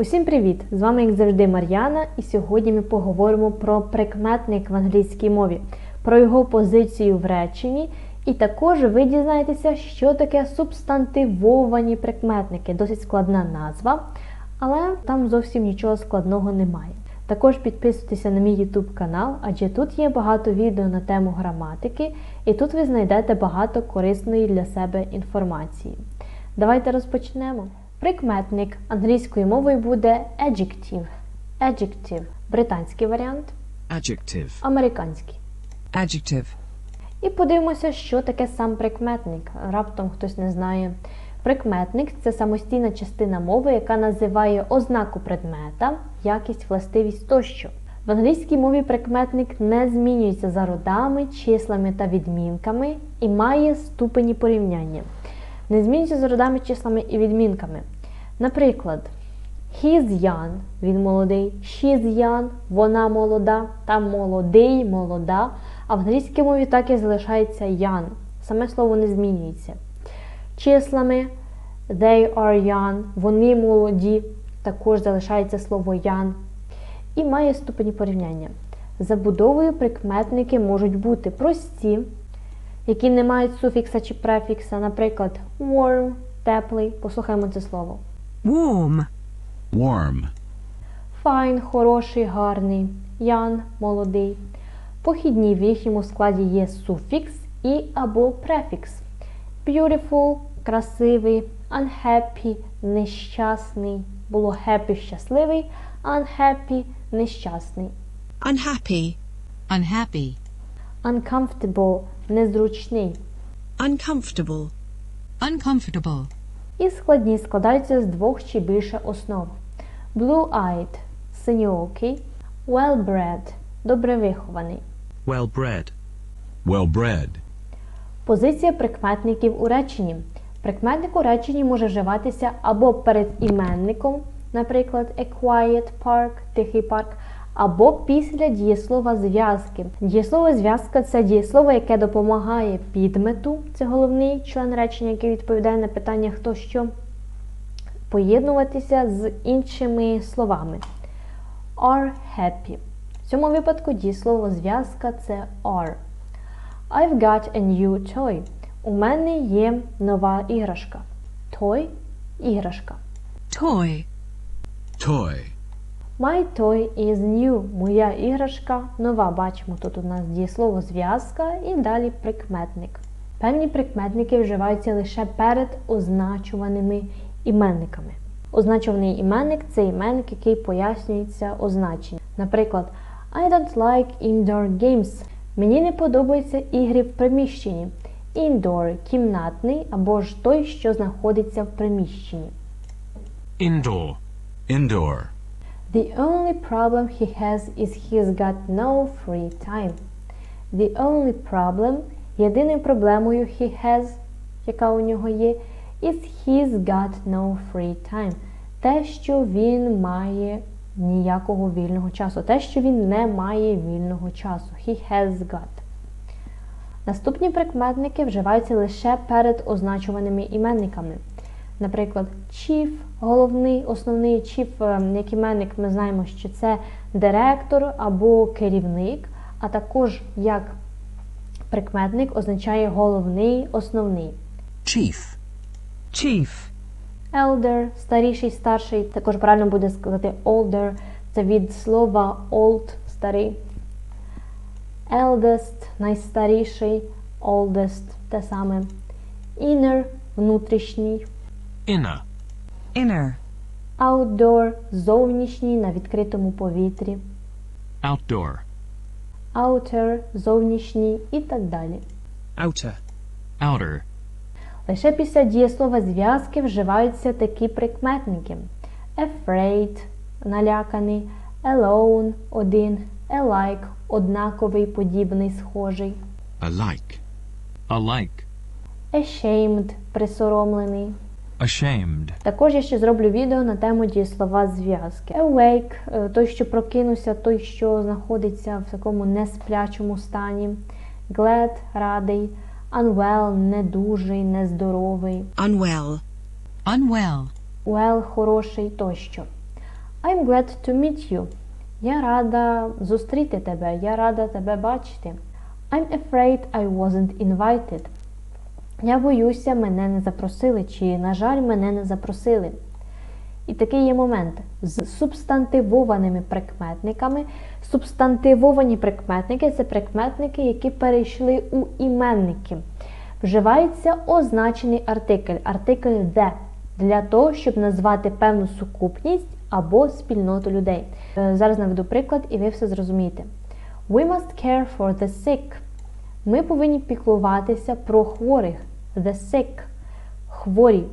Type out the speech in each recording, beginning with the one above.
Усім привіт! З вами, як завжди, Мар'яна, і сьогодні ми поговоримо про прикметник в англійській мові, про його позицію в реченні, і також ви дізнаєтеся, що таке субстантивовані прикметники. Досить складна назва, але там зовсім нічого складного немає. Також підписуйтеся на мій YouTube канал, адже тут є багато відео на тему граматики, і тут ви знайдете багато корисної для себе інформації. Давайте розпочнемо. Прикметник англійською мовою буде adjective. Adjective – британський варіант, Adjective. американський. Adjective. І подивимося, що таке сам прикметник. Раптом хтось не знає. Прикметник це самостійна частина мови, яка називає ознаку предмета, якість, властивість тощо. В англійській мові прикметник не змінюється за родами, числами та відмінками і має ступені порівняння. Не змінюється за родами, числами і відмінками. Наприклад, He's young, він молодий, she's young, вона молода, там молодий, молода. А в англійській мові так і залишається young. Саме слово не змінюється. Числами they are young, вони молоді, також залишається слово young. І має ступені порівняння. Забудовою прикметники можуть бути прості, які не мають суфікса чи префікса, наприклад, warm, теплий. Послухаємо це слово. Warm. Warm. Fine, хороший, гарний, young, молодий. Похідні в їхньому складі є суфікс і або префікс. Beautiful красивий, unhappy нещасний. Було happy щасливий, unhappy нещасний. Unhappy. unhappy, Uncomfortable незручний. Uncomfortable. uncomfortable, І складні складаються з двох чи більше основ. Blue-eyed синьоокий, well-bred добре вихований. Well bred. Well bred. Позиція прикметників у реченні. Прикметник у реченні може вживатися або перед іменником, наприклад, a quiet park, тихий парк, або після дієслова зв'язки. Дієслово зв'язка це дієслово, яке допомагає підмету, це головний член речення, який відповідає на питання хто що, поєднуватися з іншими словами. Are happy. В цьому випадку дієслово зв'язка це are. I've got a new toy. У мене є нова іграшка. Toy – іграшка. Toy. Toy. My toy is new. Моя іграшка нова. Бачимо, тут у нас дієслово зв'язка і далі прикметник. Певні прикметники вживаються лише перед означуваними іменниками. Означуваний іменник це іменник, який пояснюється означенням. Наприклад, I don't like indoor games. Мені не подобаються ігри в приміщенні. Indoor – кімнатний або ж той, що знаходиться в приміщенні. Indoor. Indoor. The only problem he has is he's got no free time. The only problem, єдиною проблемою he has, яка у нього є, is he's got no free time. Те, що він має ніякого вільного часу. Те, що він не має вільного часу. He has got. Наступні прикметники вживаються лише перед означуваними іменниками. Наприклад, chief, головний, основний chief, е, як іменник, ми знаємо, що це директор або керівник, а також як прикметник означає головний, основний. Chief. Chief. Elder, старіший, старший, також правильно буде сказати older, це від слова old, старий. Eldest, найстаріший, oldest, те саме. Inner, внутрішній. Inner. Inner. Outdoor зовнішній на відкритому повітрі, Outdoor. outer зовнішній і так далі. Outer. Outer. Лише після дієслова зв'язки вживаються такі прикметники: afraid наляканий, alone один, alike однаковий, подібний, схожий, Alike. Alike. ashamed присоромлений. Ashamed. Також я ще зроблю відео на тему дієслова зв'язки. Awake е, той, що прокинувся, той, що знаходиться в такому несплячому стані. Glad радий, unwell недужий, нездоровий. Unwell. unwell, Well хороший тощо. I'm glad to meet you. Я рада зустріти тебе, я рада тебе бачити. I'm afraid I wasn't invited. Я боюся, мене не запросили, чи, на жаль, мене не запросили. І такий є момент з субстантивованими прикметниками. Субстантивовані прикметники це прикметники, які перейшли у іменники. Вживається означений артикль, артикль «the» для того, щоб назвати певну сукупність або спільноту людей. Е, Зараз наведу приклад, і ви все зрозумієте. We must care for the sick. Ми повинні піклуватися про хворих. The sick. Хворі.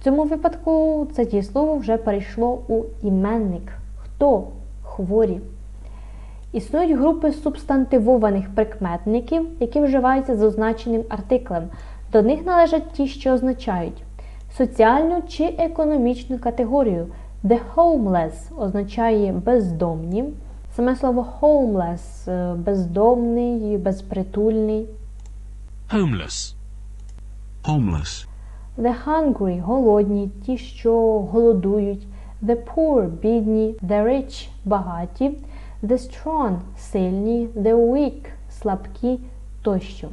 В цьому випадку це дієслово вже перейшло у іменник. Хто? Хворі. Існують групи субстантивованих прикметників, які вживаються з означеним артиклем. До них належать ті, що означають соціальну чи економічну категорію. The homeless означає бездомні. Саме слово homeless е, бездомний, безпритульний. Homeless. Homeless, The hungry голодні, ті, що голодують. The poor бідні, the rich багаті, the strong сильні, the weak слабкі тощо.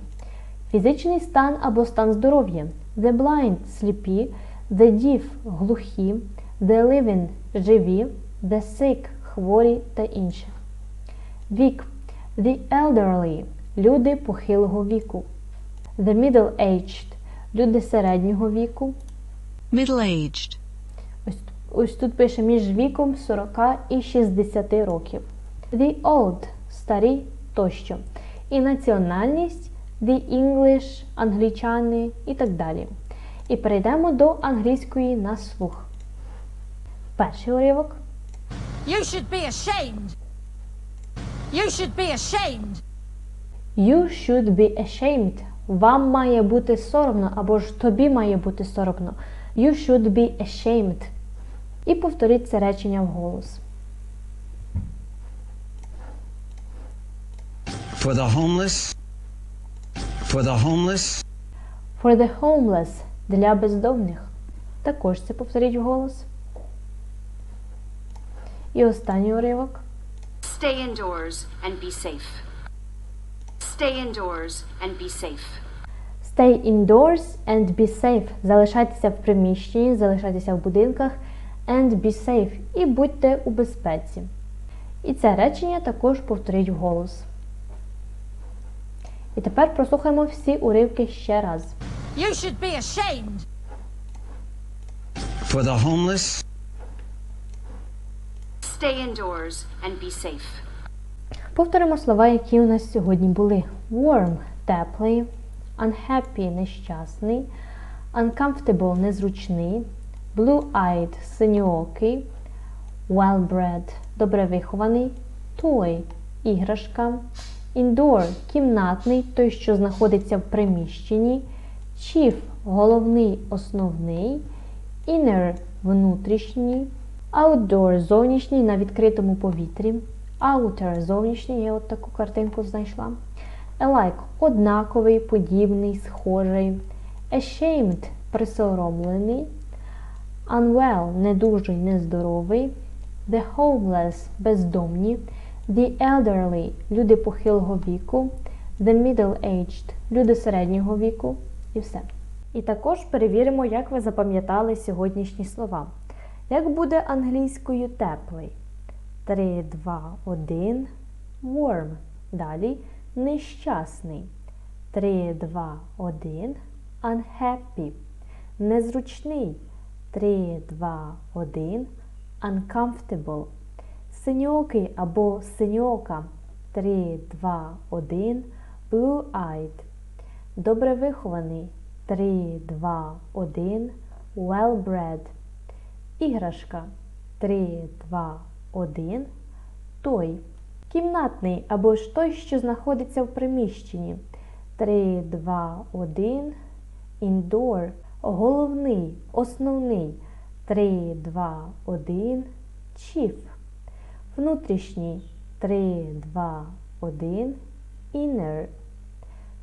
Фізичний стан або стан здоров'я. The blind сліпі, the deaf глухі, the living живі, the sick хворі та інше. Вік. The elderly люди похилого віку. The middle-aged люди середнього віку. Middle-aged. Ось, ось тут пише між віком 40 і 60 років. The old старі тощо. І національність the English, англічани і так далі. І перейдемо до англійської на слух. Перший уривок. You should be ashamed. You should be ashamed. You should be ashamed. Вам має бути соромно, або ж тобі має бути соромно. You should be ashamed. І повторіть це речення вголос. for the homeless, for the homeless, For the homeless для бездомних. Також це повторіть вголос. І останній уривок. Stay indoors and be safe. Stay indoors and be safe. Stay indoors and be safe. Залишайтеся в приміщенні, залишайтеся в будинках and be safe. І будьте у безпеці. І це речення також повторіть вголос. І тепер прослухаємо всі уривки ще раз. You should be ashamed. for the homeless, Stay indoors and be safe. Повторимо слова, які у нас сьогодні були: warm теплий, unhappy нещасний, uncomfortable незручний, blue-eyed синьоокий, well-bred добре вихований, toy іграшка, indoor кімнатний, той, що знаходиться в приміщенні, chief головний основний, inner внутрішній, Outdoor зовнішній на відкритому повітрі. Outer зовнішній, я от таку картинку знайшла. Alike однаковий, подібний, схожий. Ashamed присоромлений. Unwell недужий, нездоровий. The homeless бездомні. The elderly люди похилого віку. The middle-aged люди середнього віку. І все. І також перевіримо, як ви запам'ятали сьогоднішні слова. Як буде англійською теплий? 3, 2, 1. Warm. Далі нещасний. 3, 2, 1. Unhappy. Незручний. 3, 2, 1. Uncomfortable. Синьокий або синьока. 3, 2, 1. Blue-eyed. Добре вихований. 3, 2, 1. Well-bred. Іграшка 3, 2, 1. Той. Кімнатний або ж той, що знаходиться в приміщенні. 3, 2, 1. Indoor. Головний, основний. 3, 2, 1. Chief. Внутрішній. 3, 2, 1. Inner.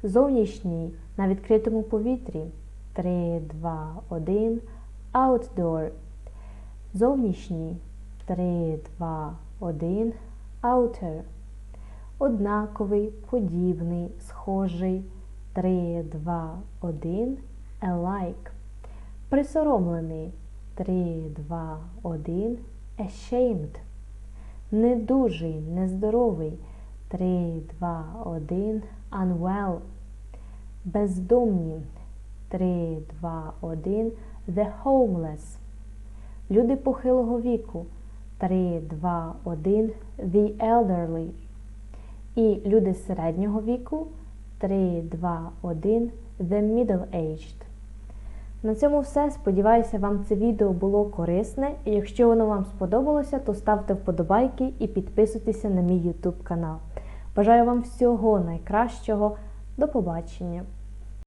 Зовнішній на відкритому повітрі. 3, 2, 1. Outdoor. Зовнішній 3, 2, 1. Outer. Однаковий, подібний, схожий. 3, 2, 1. Alike. Присоромлений. 3, 2, 1. Ashamed. Недужий, нездоровий. 3, 2, 1. Unwell. Бездомні. 3, 2, 1. The homeless. Люди похилого віку. 3, 2, 1. The elderly. І люди середнього віку. 3, 2, 1. The middle-aged. На цьому все. Сподіваюся, вам це відео було корисне. І якщо воно вам сподобалося, то ставте вподобайки і підписуйтеся на мій YouTube канал. Бажаю вам всього найкращого. До побачення!